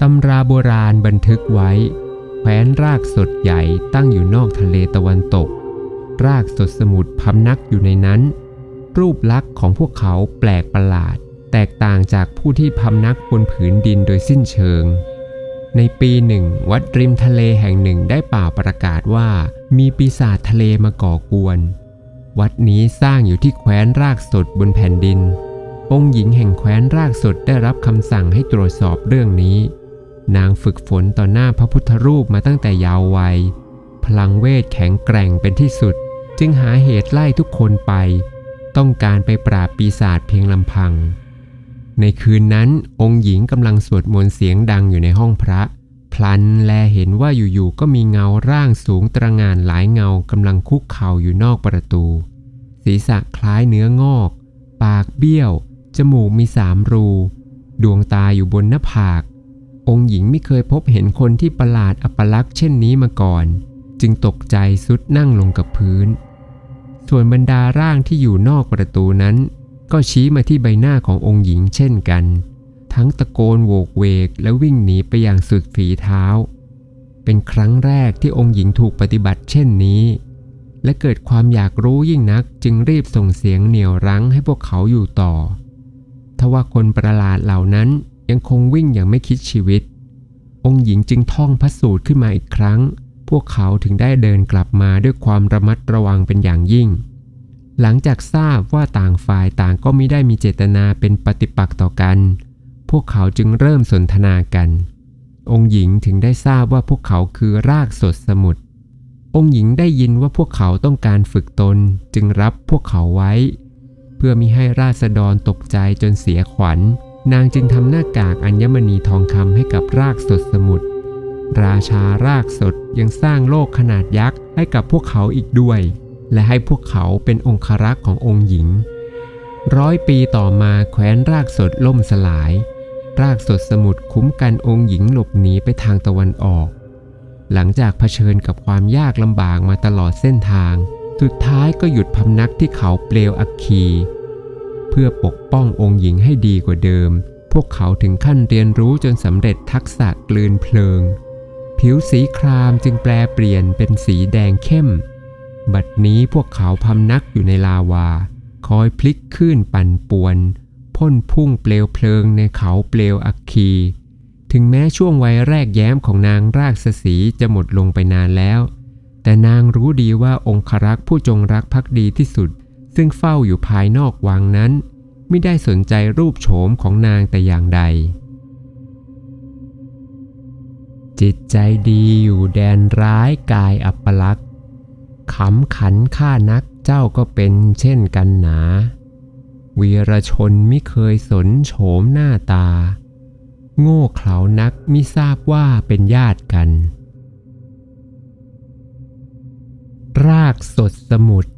ตำราโบราณบันทึกไว้แคว้นรากสดใหญ่ตั้งอยู่นอกทะเลตะวันตก รากสดสมุทรพำนักอยู่ในนั้น รูปลักษณ์ของพวกเขาแปลกประหลาด แตกต่างจากผู้ที่พำนักบนผืนดินโดยสิ้นเชิง ในปีหนึ่ง วัดริมทะเลแห่งหนึ่งได้เป่าประกาศว่า มีปีศาจทะเลมาก่อกวน วัดนี้สร้างอยู่ที่แคว้นรากสดบนแผ่นดินองค์หญิงแห่งแคว้นรากสดได้รับคำสั่งให้ตรวจสอบเรื่องนี้ นางฝึกฝนต่อหน้าพระพุทธรูปมาตั้งแต่ยาววัย พลังเวทแข็งแกร่งเป็นที่สุด จึงหาเหตุไล่ทุกคนไป ต้องการไปปราบปีศาจเพียงลำพัง ในคืนนั้นองค์หญิงกำลังสวดมนต์เสียงดังอยู่ในห้องพระ พลันแลเห็นว่าอยู่ๆก็มีเงาร่างสูงตระงานหลายเงากำลังคุกเข่าอยู่นอกประตู ศีรษะคล้ายเนื้องอก ปากเบี้ยว จมูกมีสามรู ดวงตาอยู่บนหน้าผาก องค์หญิงไม่เคยพบเห็นคนที่ประหลาดอัปลักษณ์เช่นนี้มาก่อน จึงตกใจสุดนั่งลงกับพื้น ส่วนบรรดาร่างที่อยู่นอกประตูนั้น ก็ชี้มาที่ใบหน้าขององค์หญิงเช่นกัน ทั้งตะโกนโวกเวกและวิ่งหนีไปอย่างสุดฝีเท้า เป็นครั้งแรกที่องค์หญิงถูกปฏิบัติเช่นนี้ และเกิดความอยากรู้ยิ่งนักจึงรีบส่งเสียงเหนี่ยวรั้งให้พวกเขาอยู่ต่อทว่าคนประหลาดเหล่านั้น ยังคงวิ่งอย่างไม่คิดชีวิต องค์หญิงจึงท่องพระสูตรขึ้นมาอีกครั้ง พวกเขาถึงได้เดินกลับมาด้วยความระมัดระวังเป็นอย่างยิ่ง หลังจากทราบว่าต่างฝ่ายต่างก็ไม่ได้มีเจตนาเป็นปฏิปักษ์ต่อกัน พวกเขาจึงเริ่มสนทนากัน องค์หญิงถึงได้ทราบว่าพวกเขาคือรากสดสมุทรองค์หญิงได้ยินว่าพวกเขาต้องการฝึกตนจึงรับพวกเขาไว้ เพื่อมิให้ราษฎรตกใจจนเสียขวัญ นางจึงทำหน้ากากอัญมณีทองคำให้กับรากสดสมุทรราชารากสดยังสร้างโลกขนาดยักษ์ให้กับพวกเขาอีกด้วย และให้พวกเขาเป็นองครักษ์ขององค์หญิง ร้อยปีต่อมาแคว้นรากสดล่มสลาย รากสดสมุทรคุ้มกันองค์หญิงหลบหนีไปทางตะวันออก หลังจากเผชิญกับความยากลำบากมาตลอดเส้นทาง สุดท้ายก็หยุดพำนักที่เขาเปลวอัคคี พื่อปกป้ององค์หญิงให้ดีกว่าเดิม พวกเขาถึงขั้นเรียนรู้จนสำเร็จทักษะกลืนเพลิง ผิวสีครามจึงแปลเปลี่ยนเป็นสีแดงเข้ม บัดนี้พวกเขาพำนักอยู่ในลาวา คอยพลิกขึ้นปั่นป่วน พ่นพุ่งเปลวเพลิงในเขาเปลวอัคคี ถึงแม้ช่วงวัยแรกแย้มของนางรากสสีจะหมดลงไปนานแล้ว แต่นางรู้ดีว่าองครักษ์ผู้จงรักภักดีที่สุด ซึ่งเฝ้าอยู่ภายนอกวังนั้น ไม่ได้สนใจรูปโฉมของนางแต่อย่างใด จิตใจดีอยู่แดนร้ายกายอัปลักษณ์ขำขันข้านักเจ้าก็เป็นเช่นกันหนา วีรชนไม่เคยสนโฉมหน้าตา โง่เขลานักไมิทราบว่าเป็นญาติกัน รากสดสมุทร